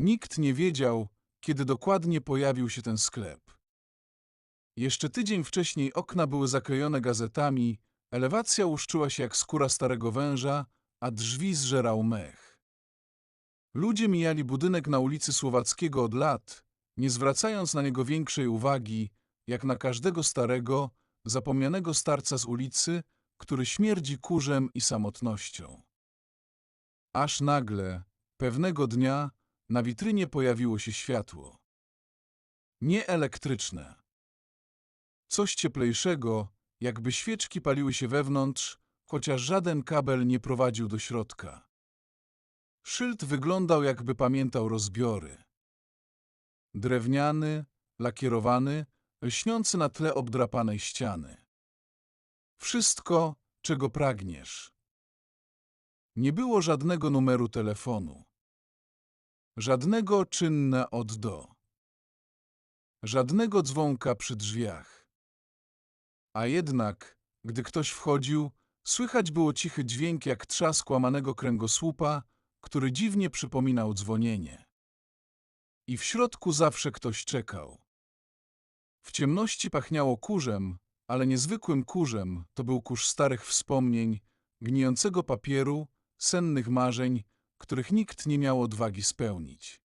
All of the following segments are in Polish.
Nikt nie wiedział, kiedy dokładnie pojawił się ten sklep. Jeszcze tydzień wcześniej okna były zaklejone gazetami, elewacja łuszczyła się jak skóra starego węża, a drzwi zżerał mech. Ludzie mijali budynek na ulicy Słowackiego od lat, nie zwracając na niego większej uwagi, jak na każdego starego, zapomnianego starca z ulicy, który śmierdzi kurzem i samotnością. Aż nagle, pewnego dnia, na witrynie pojawiło się światło. Nie elektryczne. Coś cieplejszego, jakby świeczki paliły się wewnątrz, chociaż żaden kabel nie prowadził do środka. Szyld wyglądał, jakby pamiętał rozbiory. Drewniany, lakierowany, lśniący na tle obdrapanej ściany. Wszystko, czego pragniesz. Nie było żadnego numeru telefonu. Żadnego czynna od do. Żadnego dzwonka przy drzwiach. A jednak, gdy ktoś wchodził, słychać było cichy dźwięk jak trzask łamanego kręgosłupa, który dziwnie przypominał dzwonienie. I w środku zawsze ktoś czekał. W ciemności pachniało kurzem, ale niezwykłym kurzem to był kurz starych wspomnień, gnijącego papieru, sennych marzeń, których nikt nie miał odwagi spełnić.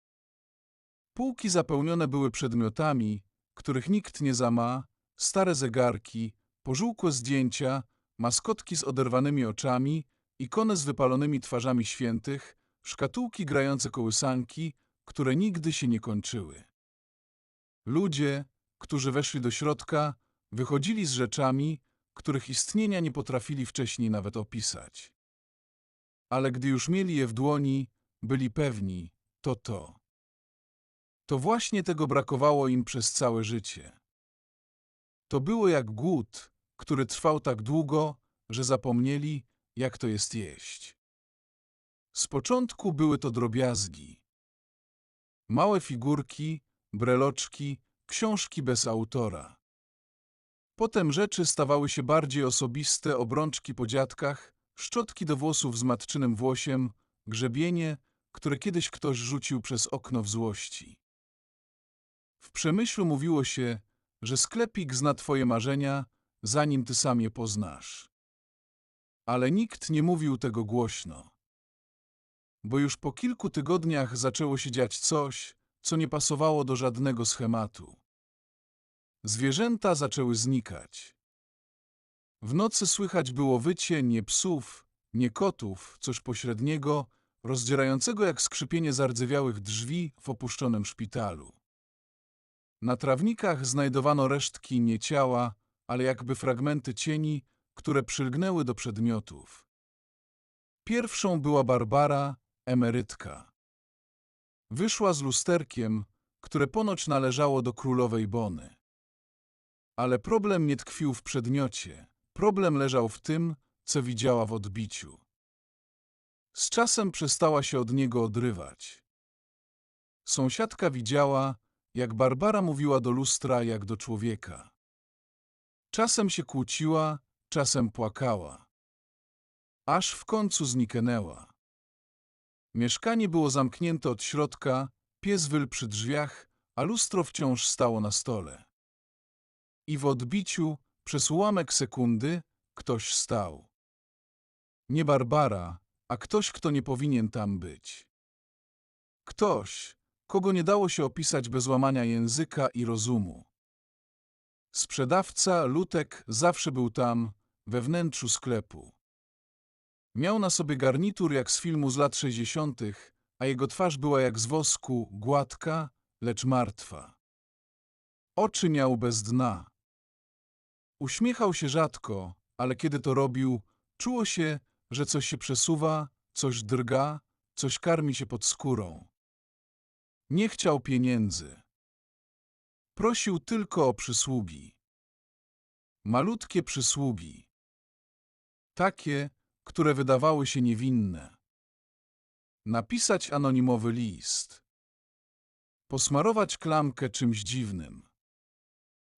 Półki zapełnione były przedmiotami, których nikt nie zama, stare zegarki, pożółkłe zdjęcia, maskotki z oderwanymi oczami, ikony z wypalonymi twarzami świętych, szkatułki grające kołysanki, które nigdy się nie kończyły. Ludzie, którzy weszli do środka, wychodzili z rzeczami, których istnienia nie potrafili wcześniej nawet opisać. Ale gdy już mieli je w dłoni, byli pewni, to to. To właśnie tego brakowało im przez całe życie. To było jak głód, który trwał tak długo, że zapomnieli, jak to jest jeść. Z początku były to drobiazgi. Małe figurki, breloczki, książki bez autora. Potem rzeczy stawały się bardziej osobiste, obrączki po dziadkach, szczotki do włosów z matczynym włosiem, grzebienie, które kiedyś ktoś rzucił przez okno w złości. W przemyślu mówiło się, że sklepik zna twoje marzenia, zanim ty sam je poznasz. Ale nikt nie mówił tego głośno. Bo już po kilku tygodniach zaczęło się dziać coś, co nie pasowało do żadnego schematu. Zwierzęta zaczęły znikać. W nocy słychać było wycie nie psów, nie kotów, coś pośredniego, rozdzierającego jak skrzypienie zardzewiałych drzwi w opuszczonym szpitalu. Na trawnikach znajdowano resztki nie ciała, ale jakby fragmenty cieni, które przylgnęły do przedmiotów. Pierwszą była Barbara, emerytka. Wyszła z lusterkiem, które ponoć należało do królowej Bony. Ale problem nie tkwił w przedmiocie. Problem leżał w tym, co widziała w odbiciu. Z czasem przestała się od niego odrywać. Sąsiadka widziała, jak Barbara mówiła do lustra jak do człowieka. Czasem się kłóciła, czasem płakała. Aż w końcu zniknęła. Mieszkanie było zamknięte od środka, pies wyl przy drzwiach, a lustro wciąż stało na stole. I w odbiciu, przez ułamek sekundy, ktoś stał. Nie Barbara, a ktoś, kto nie powinien tam być. Ktoś, kogo nie dało się opisać bez łamania języka i rozumu. Sprzedawca, Lutek, zawsze był tam, we wnętrzu sklepu. Miał na sobie garnitur jak z filmu z lat sześćdziesiątych, a jego twarz była jak z wosku, gładka, lecz martwa. Oczy miał bez dna. Uśmiechał się rzadko, ale kiedy to robił, czuło się, że coś się przesuwa, coś drga, coś karmi się pod skórą. Nie chciał pieniędzy. Prosił tylko o przysługi. Malutkie przysługi. Takie, które wydawały się niewinne. Napisać anonimowy list. Posmarować klamkę czymś dziwnym.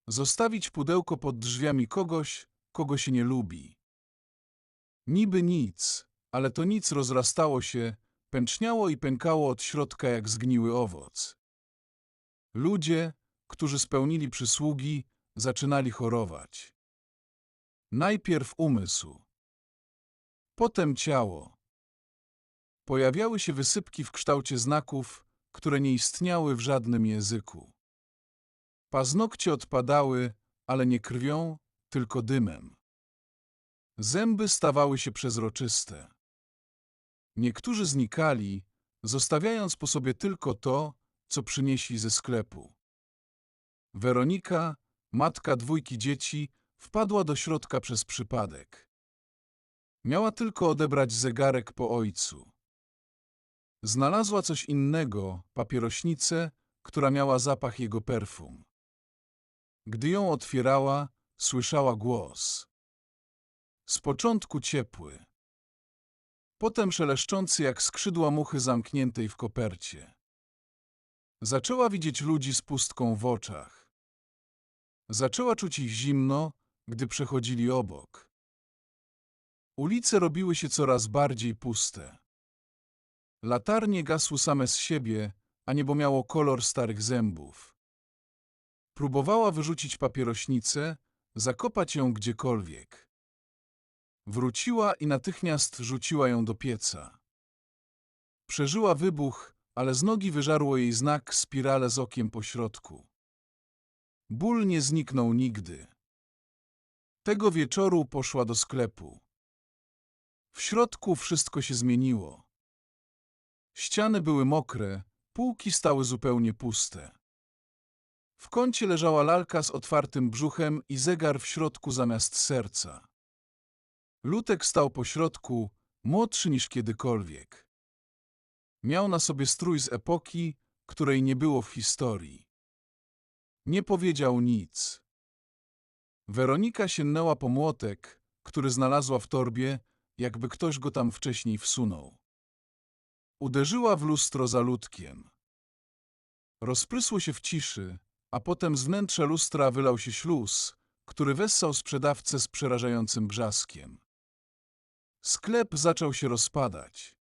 Zostawić pudełko pod drzwiami kogoś, kogo się nie lubi. Niby nic, ale to nic rozrastało się, pęczniało i pękało od środka jak zgniły owoc. Ludzie, którzy spełnili przysługi, zaczynali chorować. Najpierw umysł, potem ciało. Pojawiały się wysypki w kształcie znaków, które nie istniały w żadnym języku. Paznokcie odpadały, ale nie krwią, tylko dymem. Zęby stawały się przezroczyste. Niektórzy znikali, zostawiając po sobie tylko to, co przynieśli ze sklepu. Weronika, matka dwójki dzieci, wpadła do środka przez przypadek. Miała tylko odebrać zegarek po ojcu. Znalazła coś innego, papierośnicę, która miała zapach jego perfum. Gdy ją otwierała, słyszała głos. Z początku ciepły. Potem szeleszczący jak skrzydła muchy zamkniętej w kopercie. Zaczęła widzieć ludzi z pustką w oczach. Zaczęła czuć ich zimno, gdy przechodzili obok. Ulice robiły się coraz bardziej puste. Latarnie gasły same z siebie, a niebo miało kolor starych zębów. Próbowała wyrzucić papierośnicę, zakopać ją gdziekolwiek. Wróciła i natychmiast rzuciła ją do pieca. Przeżyła wybuch, ale z nogi wyżarło jej znak spirale z okiem po środku. Ból nie zniknął nigdy. Tego wieczoru poszła do sklepu. W środku wszystko się zmieniło. Ściany były mokre, półki stały zupełnie puste. W kącie leżała lalka z otwartym brzuchem i zegar w środku zamiast serca. Lutek stał po środku, młodszy niż kiedykolwiek. Miał na sobie strój z epoki, której nie było w historii. Nie powiedział nic. Weronika sięgnęła po młotek, który znalazła w torbie, jakby ktoś go tam wcześniej wsunął. Uderzyła w lustro za ludkiem. Rozprysło się w ciszy, a potem z wnętrza lustra wylał się śluz, który wessał sprzedawcę z przerażającym brzaskiem. Sklep zaczął się rozpadać.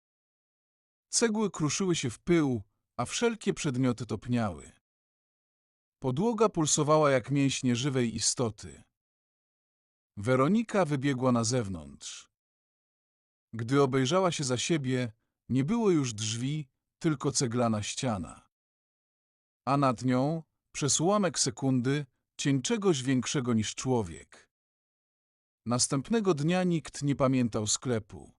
Cegły kruszyły się w pył, a wszelkie przedmioty topniały. Podłoga pulsowała jak mięśnie żywej istoty. Weronika wybiegła na zewnątrz. Gdy obejrzała się za siebie, nie było już drzwi, tylko ceglana ściana. A nad nią, przez ułamek sekundy, cień czegoś większego niż człowiek. Następnego dnia nikt nie pamiętał sklepu.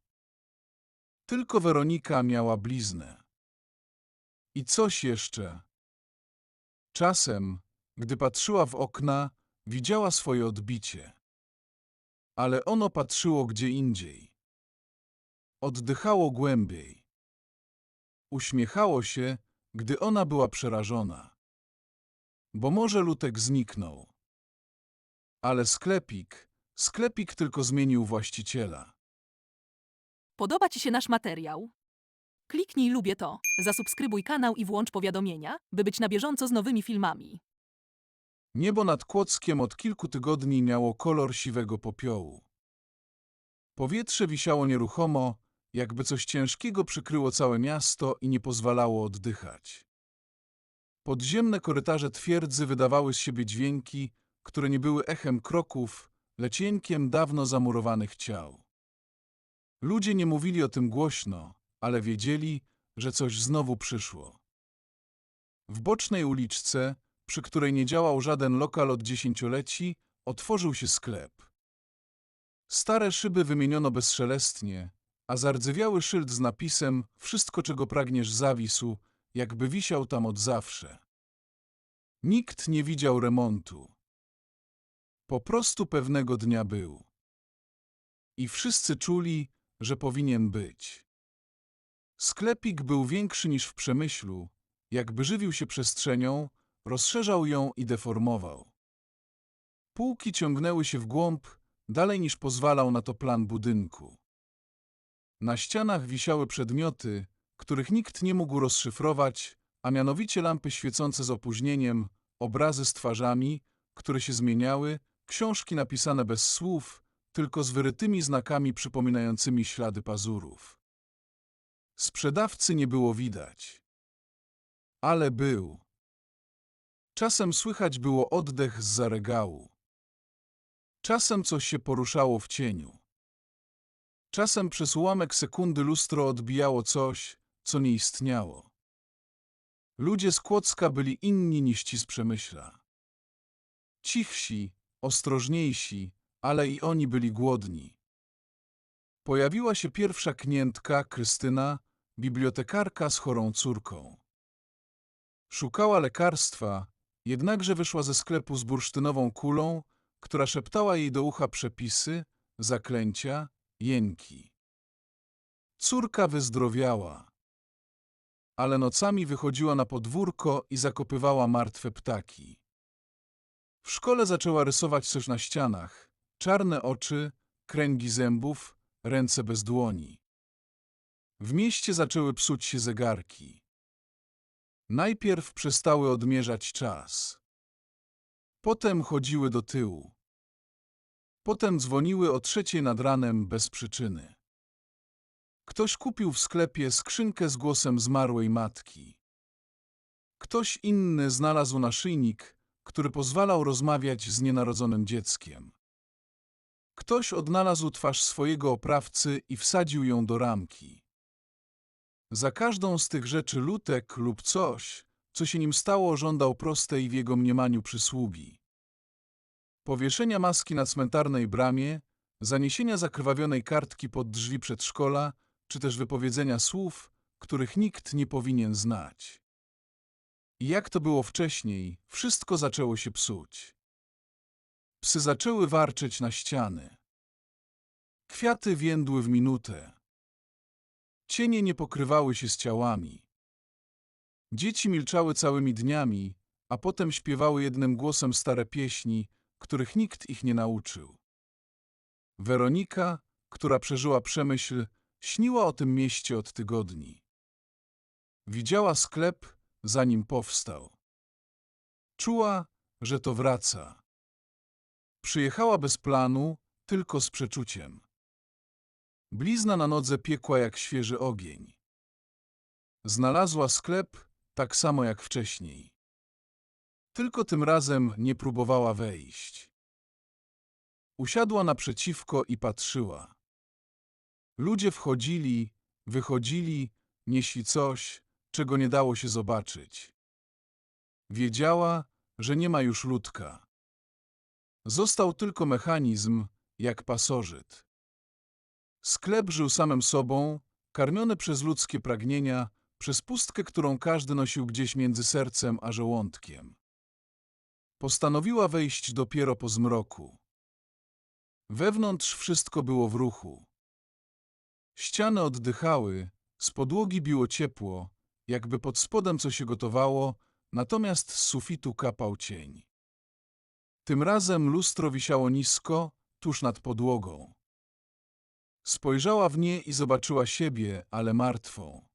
Tylko Weronika miała bliznę. I coś jeszcze. Czasem, gdy patrzyła w okna, widziała swoje odbicie. Ale ono patrzyło gdzie indziej. Oddychało głębiej. Uśmiechało się, gdy ona była przerażona. Bo może lutek zniknął. Ale sklepik, sklepik tylko zmienił właściciela. Podoba Ci się nasz materiał? Kliknij lubię to, zasubskrybuj kanał i włącz powiadomienia, by być na bieżąco z nowymi filmami. Niebo nad Kłodzkiem od kilku tygodni miało kolor siwego popiołu. Powietrze wisiało nieruchomo, jakby coś ciężkiego przykryło całe miasto i nie pozwalało oddychać. Podziemne korytarze twierdzy wydawały z siebie dźwięki, które nie były echem kroków, lecz dawno zamurowanych ciał. Ludzie nie mówili o tym głośno, ale wiedzieli, że coś znowu przyszło. W bocznej uliczce, przy której nie działał żaden lokal od dziesięcioleci, otworzył się sklep. Stare szyby wymieniono bezszelestnie, a zardzewiały szyld z napisem Wszystko, czego pragniesz zawisł, jakby wisiał tam od zawsze. Nikt nie widział remontu. Po prostu pewnego dnia był. I wszyscy czuli, że powinien być. Sklepik był większy niż w przemyślu, jakby żywił się przestrzenią, rozszerzał ją i deformował. Półki ciągnęły się w głąb, dalej niż pozwalał na to plan budynku. Na ścianach wisiały przedmioty, których nikt nie mógł rozszyfrować, a mianowicie lampy świecące z opóźnieniem, obrazy z twarzami, które się zmieniały, książki napisane bez słów, tylko z wyrytymi znakami przypominającymi ślady pazurów. Sprzedawcy nie było widać. Ale był. Czasem słychać było oddech z za regału. Czasem coś się poruszało w cieniu. Czasem przez ułamek sekundy lustro odbijało coś, co nie istniało. Ludzie z Kłodzka byli inni niż ci z Przemyśla. Cichsi, ostrożniejsi, ale i oni byli głodni. Pojawiła się pierwsza klientka, Krystyna, bibliotekarka z chorą córką. Szukała lekarstwa, jednakże wyszła ze sklepu z bursztynową kulą, która szeptała jej do ucha przepisy, zaklęcia, jęki. Córka wyzdrowiała, ale nocami wychodziła na podwórko i zakopywała martwe ptaki. W szkole zaczęła rysować coś na ścianach, czarne oczy, kręgi zębów, ręce bez dłoni. W mieście zaczęły psuć się zegarki. Najpierw przestały odmierzać czas. Potem chodziły do tyłu. Potem dzwoniły o trzeciej nad ranem bez przyczyny. Ktoś kupił w sklepie skrzynkę z głosem zmarłej matki. Ktoś inny znalazł naszyjnik, który pozwalał rozmawiać z nienarodzonym dzieckiem. Ktoś odnalazł twarz swojego oprawcy i wsadził ją do ramki. Za każdą z tych rzeczy lutek lub coś, co się nim stało, żądał prostej w jego mniemaniu przysługi. Powieszenia maski na cmentarnej bramie, zaniesienia zakrwawionej kartki pod drzwi przedszkola, czy też wypowiedzenia słów, których nikt nie powinien znać. I jak to było wcześniej, wszystko zaczęło się psuć. Psy zaczęły warczeć na ściany. Kwiaty więdły w minutę. Cienie nie pokrywały się z ciałami. Dzieci milczały całymi dniami, a potem śpiewały jednym głosem stare pieśni, których nikt ich nie nauczył. Weronika, która przeżyła przemyśl, śniła o tym mieście od tygodni. Widziała sklep, zanim powstał. Czuła, że to wraca. Przyjechała bez planu, tylko z przeczuciem. Blizna na nodze piekła jak świeży ogień. Znalazła sklep tak samo jak wcześniej. Tylko tym razem nie próbowała wejść. Usiadła naprzeciwko i patrzyła. Ludzie wchodzili, wychodzili, nieśli coś, czego nie dało się zobaczyć. Wiedziała, że nie ma już ludka. Został tylko mechanizm, jak pasożyt. Sklep żył samym sobą, karmiony przez ludzkie pragnienia, przez pustkę, którą każdy nosił gdzieś między sercem a żołądkiem. Postanowiła wejść dopiero po zmroku. Wewnątrz wszystko było w ruchu. Ściany oddychały, z podłogi biło ciepło, jakby pod spodem coś się gotowało, natomiast z sufitu kapał cień. Tym razem lustro wisiało nisko, tuż nad podłogą. Spojrzała w nie i zobaczyła siebie, ale martwą.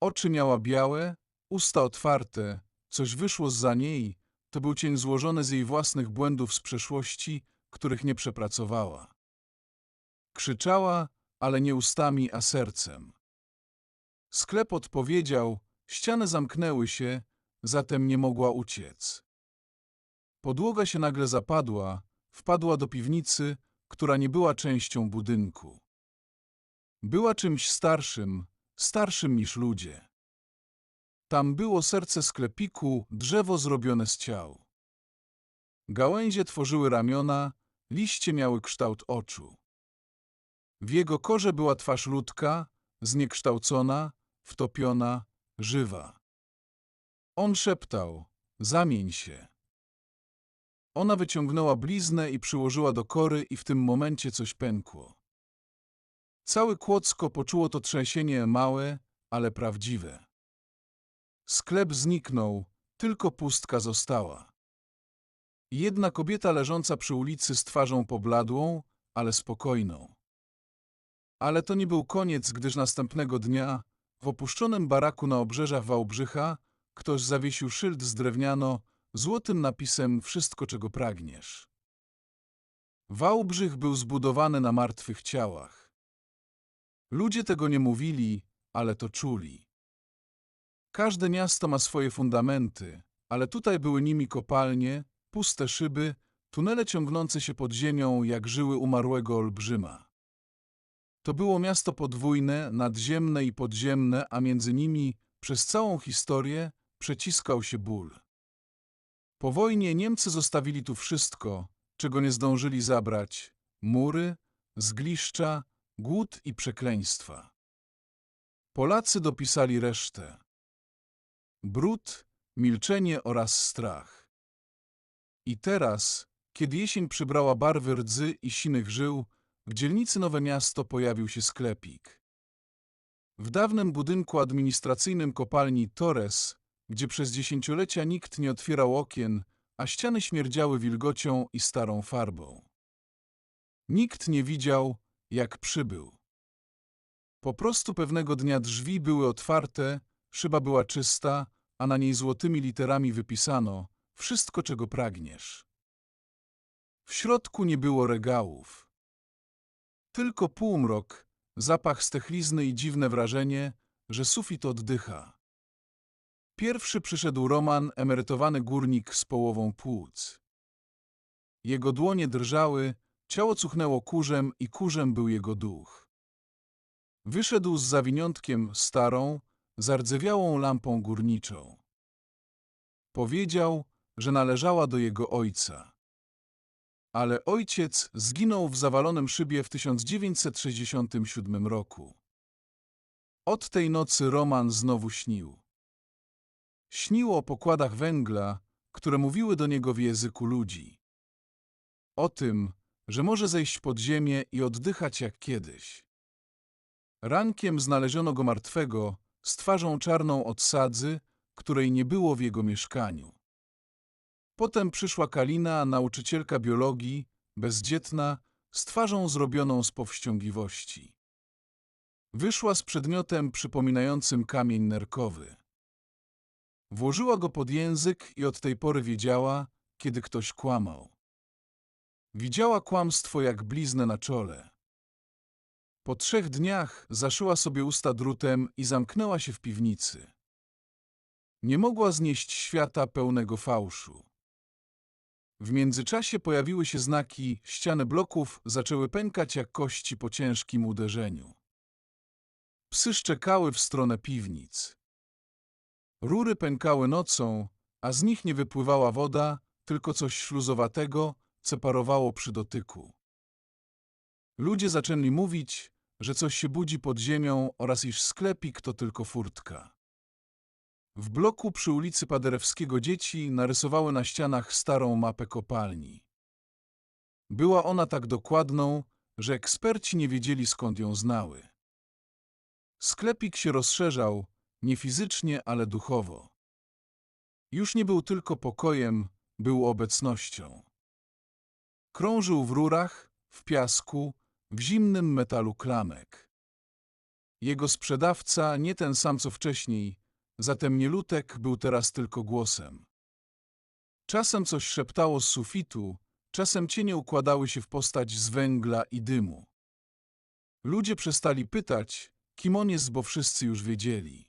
Oczy miała białe, usta otwarte, coś wyszło za niej, to był cień złożony z jej własnych błędów z przeszłości, których nie przepracowała. Krzyczała, ale nie ustami, a sercem. Sklep odpowiedział, ściany zamknęły się, zatem nie mogła uciec. Podłoga się nagle zapadła, wpadła do piwnicy, która nie była częścią budynku. Była czymś starszym, starszym niż ludzie. Tam było serce sklepiku, drzewo zrobione z ciał. Gałęzie tworzyły ramiona, liście miały kształt oczu. W jego korze była twarz ludka, zniekształcona, wtopiona, żywa. On szeptał, zamień się. Ona wyciągnęła bliznę i przyłożyła do kory i w tym momencie coś pękło. Całe Kłodzko poczuło to trzęsienie małe, ale prawdziwe. Sklep zniknął, tylko pustka została. Jedna kobieta leżąca przy ulicy z twarzą pobladłą, ale spokojną. Ale to nie był koniec, gdyż następnego dnia w opuszczonym baraku na obrzeżach Wałbrzycha ktoś zawiesił szyld z drewniano złotym napisem Wszystko, czego pragniesz. Wałbrzych był zbudowany na martwych ciałach. Ludzie tego nie mówili, ale to czuli. Każde miasto ma swoje fundamenty, ale tutaj były nimi kopalnie, puste szyby, tunele ciągnące się pod ziemią jak żyły umarłego olbrzyma. To było miasto podwójne, nadziemne i podziemne, a między nimi przez całą historię przeciskał się ból. Po wojnie Niemcy zostawili tu wszystko, czego nie zdążyli zabrać: mury, zgliszcza, głód i przekleństwa. Polacy dopisali resztę. Brud, milczenie oraz strach. I teraz, kiedy jesień przybrała barwy rdzy i sinych żył, w dzielnicy Nowe Miasto pojawił się sklepik. W dawnym budynku administracyjnym kopalni Torres, gdzie przez dziesięciolecia nikt nie otwierał okien, a ściany śmierdziały wilgocią i starą farbą. Nikt nie widział, jak przybył. Po prostu pewnego dnia drzwi były otwarte, szyba była czysta, a na niej złotymi literami wypisano wszystko, czego pragniesz. W środku nie było regałów. Tylko półmrok, zapach stechlizny i dziwne wrażenie, że sufit oddycha. Pierwszy przyszedł Roman, emerytowany górnik z połową płuc. Jego dłonie drżały, ciało cuchnęło kurzem i kurzem był jego duch. Wyszedł z zawiniątkiem starą, zardzewiałą lampą górniczą. Powiedział, że należała do jego ojca. Ale ojciec zginął w zawalonym szybie w 1967 roku. Od tej nocy Roman znowu śnił. Śnił o pokładach węgla, które mówiły do niego w języku ludzi. O tym, że może zejść pod ziemię i oddychać jak kiedyś. Rankiem znaleziono go martwego, z twarzą czarną od sadzy, której nie było w jego mieszkaniu. Potem przyszła Kalina, nauczycielka biologii, bezdzietna, z twarzą zrobioną z powściągliwości. Wyszła z przedmiotem przypominającym kamień nerkowy. Włożyła go pod język i od tej pory wiedziała, kiedy ktoś kłamał. Widziała kłamstwo jak bliznę na czole. Po trzech dniach zaszyła sobie usta drutem i zamknęła się w piwnicy. Nie mogła znieść świata pełnego fałszu. W międzyczasie pojawiły się znaki, ściany bloków zaczęły pękać jak kości po ciężkim uderzeniu. Psy szczekały w stronę piwnic. Rury pękały nocą, a z nich nie wypływała woda, tylko coś śluzowatego, co parowało przy dotyku. Ludzie zaczęli mówić, że coś się budzi pod ziemią oraz iż sklepik to tylko furtka. W bloku przy ulicy Paderewskiego dzieci narysowały na ścianach starą mapę kopalni. Była ona tak dokładną, że eksperci nie wiedzieli skąd ją znały. Sklepik się rozszerzał, nie fizycznie, ale duchowo. Już nie był tylko pokojem, był obecnością. Krążył w rurach, w piasku, w zimnym metalu klamek. Jego sprzedawca, nie ten sam co wcześniej, zatem nie Lutek, był teraz tylko głosem. Czasem coś szeptało z sufitu, czasem cienie układały się w postać z węgla i dymu. Ludzie przestali pytać, kim on jest, bo wszyscy już wiedzieli.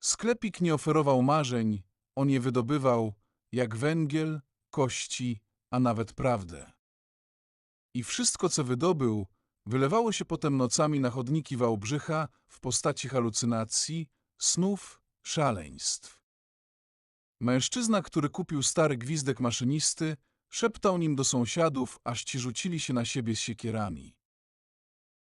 Sklepik nie oferował marzeń, on je wydobywał, jak węgiel, kości, a nawet prawdę. I wszystko, co wydobył, wylewało się potem nocami na chodniki Wałbrzycha w postaci halucynacji, snów, szaleństw. Mężczyzna, który kupił stary gwizdek maszynisty, szeptał nim do sąsiadów, aż ci rzucili się na siebie z siekierami.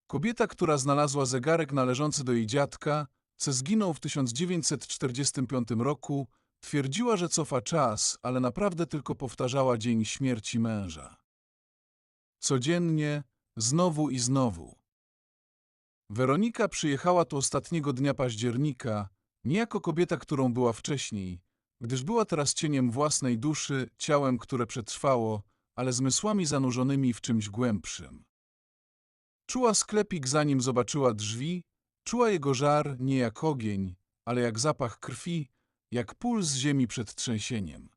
Kobieta, która znalazła zegarek należący do jej dziadka, co zginął w 1945 roku, twierdziła, że cofa czas, ale naprawdę tylko powtarzała dzień śmierci męża. Codziennie, znowu i znowu. Weronika przyjechała tu ostatniego dnia października, nie jako kobieta, którą była wcześniej, gdyż była teraz cieniem własnej duszy, ciałem, które przetrwało, ale zmysłami zanurzonymi w czymś głębszym. Czuła sklepik, zanim zobaczyła drzwi, czuła jego żar nie jak ogień, ale jak zapach krwi, jak puls ziemi przed trzęsieniem.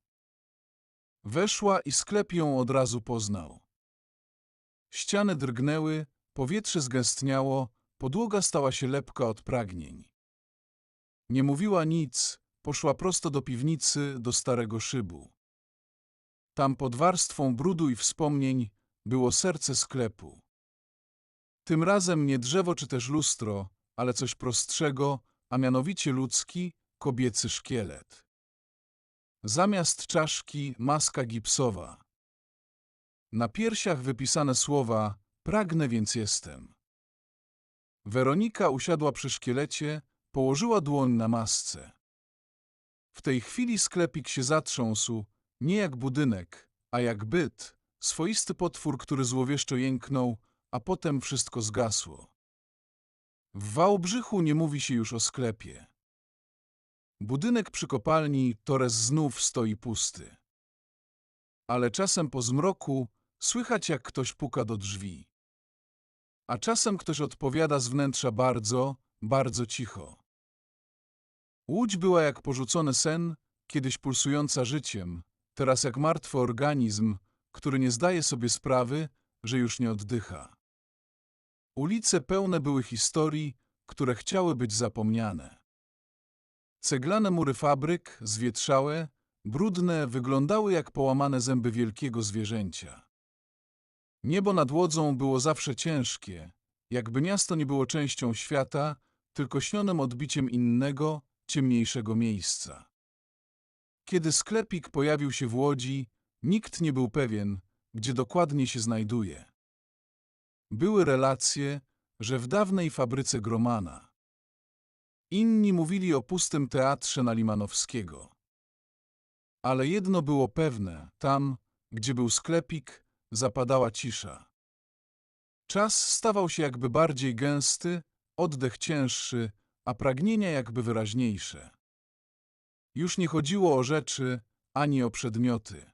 Weszła i sklep ją od razu poznał. Ściany drgnęły, powietrze zgęstniało, podłoga stała się lepka od pragnień. Nie mówiła nic, poszła prosto do piwnicy, do starego szybu. Tam pod warstwą brudu i wspomnień było serce sklepu. Tym razem nie drzewo czy też lustro, ale coś prostszego, a mianowicie ludzki, kobiecy szkielet. Zamiast czaszki maska gipsowa. Na piersiach wypisane słowa pragnę więc jestem. Weronika usiadła przy szkielecie, położyła dłoń na masce. W tej chwili sklepik się zatrząsł, nie jak budynek, a jak byt, swoisty potwór, który złowieszczo jęknął, a potem wszystko zgasło. W Wałbrzychu nie mówi się już o sklepie. Budynek przy kopalni Torres znów stoi pusty. Ale czasem po zmroku słychać jak ktoś puka do drzwi. A czasem ktoś odpowiada z wnętrza bardzo, bardzo cicho. Łódź była jak porzucony sen, kiedyś pulsująca życiem, teraz jak martwy organizm, który nie zdaje sobie sprawy, że już nie oddycha. Ulice pełne były historii, które chciały być zapomniane. Ceglane mury fabryk, zwietrzałe, brudne, wyglądały jak połamane zęby wielkiego zwierzęcia. Niebo nad łodzą było zawsze ciężkie, jakby miasto nie było częścią świata, tylko śnionym odbiciem innego, ciemniejszego miejsca. Kiedy sklepik pojawił się w łodzi, nikt nie był pewien, gdzie dokładnie się znajduje. Były relacje, że w dawnej fabryce Gromana. Inni mówili o pustym teatrze na Limanowskiego. Ale jedno było pewne, tam, gdzie był sklepik, zapadała cisza. Czas stawał się jakby bardziej gęsty, oddech cięższy, a pragnienia jakby wyraźniejsze. Już nie chodziło o rzeczy, ani o przedmioty.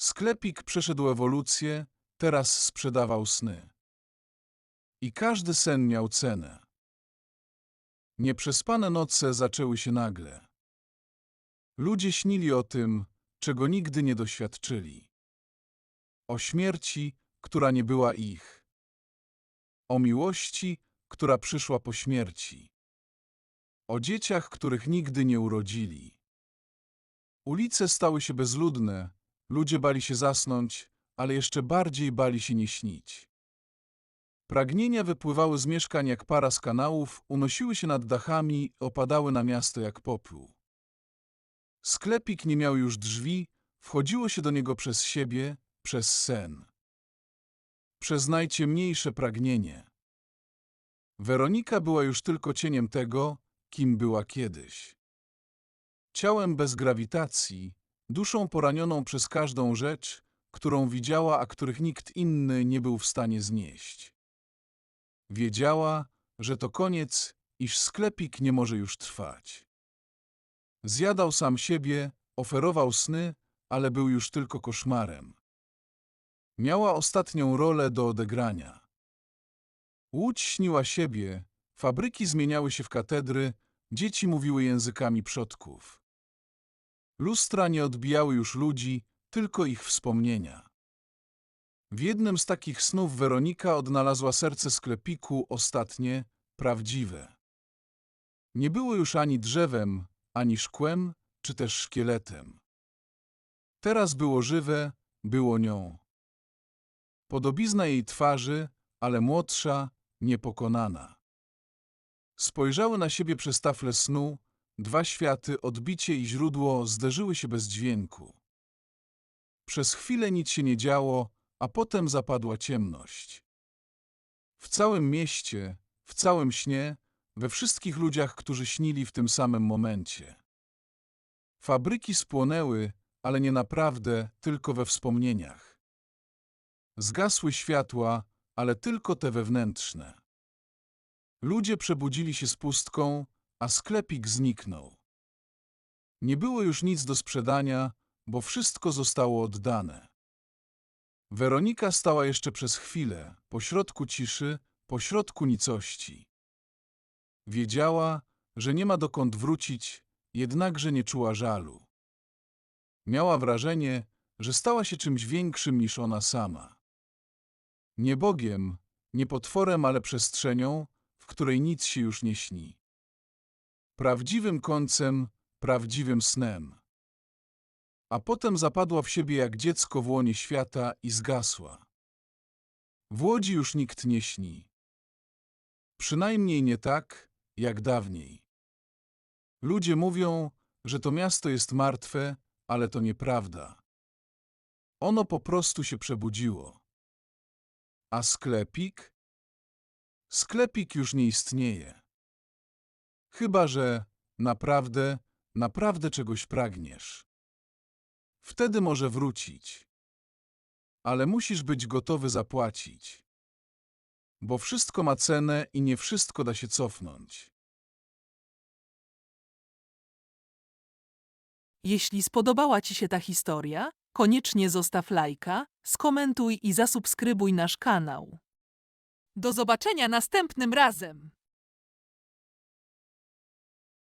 Sklepik przeszedł ewolucję, teraz sprzedawał sny. I każdy sen miał cenę. Nieprzespane noce zaczęły się nagle. Ludzie śnili o tym, czego nigdy nie doświadczyli. O śmierci, która nie była ich. O miłości, która przyszła po śmierci. O dzieciach, których nigdy nie urodzili. Ulice stały się bezludne, ludzie bali się zasnąć, ale jeszcze bardziej bali się nie śnić. Pragnienia wypływały z mieszkań jak para z kanałów, unosiły się nad dachami, opadały na miasto jak popół. Sklepik nie miał już drzwi, wchodziło się do niego przez siebie, przez sen. Przez najciemniejsze pragnienie. Weronika była już tylko cieniem tego, kim była kiedyś. Ciałem bez grawitacji, duszą poranioną przez każdą rzecz, którą widziała, a których nikt inny nie był w stanie znieść. Wiedziała, że to koniec, iż sklepik nie może już trwać. Zjadał sam siebie, oferował sny, ale był już tylko koszmarem. Miała ostatnią rolę do odegrania. Łódź śniła siebie, fabryki zmieniały się w katedry, dzieci mówiły językami przodków. Lustra nie odbijały już ludzi, tylko ich wspomnienia. W jednym z takich snów Weronika odnalazła serce sklepiku, ostatnie, prawdziwe. Nie było już ani drzewem, ani szkłem, czy też szkieletem. Teraz było żywe, było nią. Podobizna jej twarzy, ale młodsza, niepokonana. Spojrzały na siebie przez taflę snu, dwa światy, odbicie i źródło zderzyły się bez dźwięku. Przez chwilę nic się nie działo, a potem zapadła ciemność. W całym mieście, w całym śnie, we wszystkich ludziach, którzy śnili w tym samym momencie. Fabryki spłonęły, ale nie naprawdę, tylko we wspomnieniach. Zgasły światła, ale tylko te wewnętrzne. Ludzie przebudzili się z pustką, a sklepik zniknął. Nie było już nic do sprzedania, bo wszystko zostało oddane. Weronika stała jeszcze przez chwilę, pośrodku ciszy, pośrodku nicości. Wiedziała, że nie ma dokąd wrócić, jednakże nie czuła żalu. Miała wrażenie, że stała się czymś większym niż ona sama. Nie Bogiem, Nie potworem, ale przestrzenią, w której nic się już nie śni. Prawdziwym końcem, prawdziwym snem. A potem zapadła w siebie jak dziecko w łonie świata i zgasła. W Łodzi już nikt nie śni. Przynajmniej nie tak, jak dawniej. Ludzie mówią, że to miasto jest martwe, ale to nieprawda. Ono po prostu się przebudziło. A sklepik? Sklepik już nie istnieje. Chyba, że naprawdę, naprawdę czegoś pragniesz. Wtedy może wrócić. Ale musisz być gotowy zapłacić. Bo wszystko ma cenę i nie wszystko da się cofnąć. Jeśli spodobała Ci się ta historia, koniecznie zostaw lajka, skomentuj i zasubskrybuj nasz kanał. Do zobaczenia następnym razem!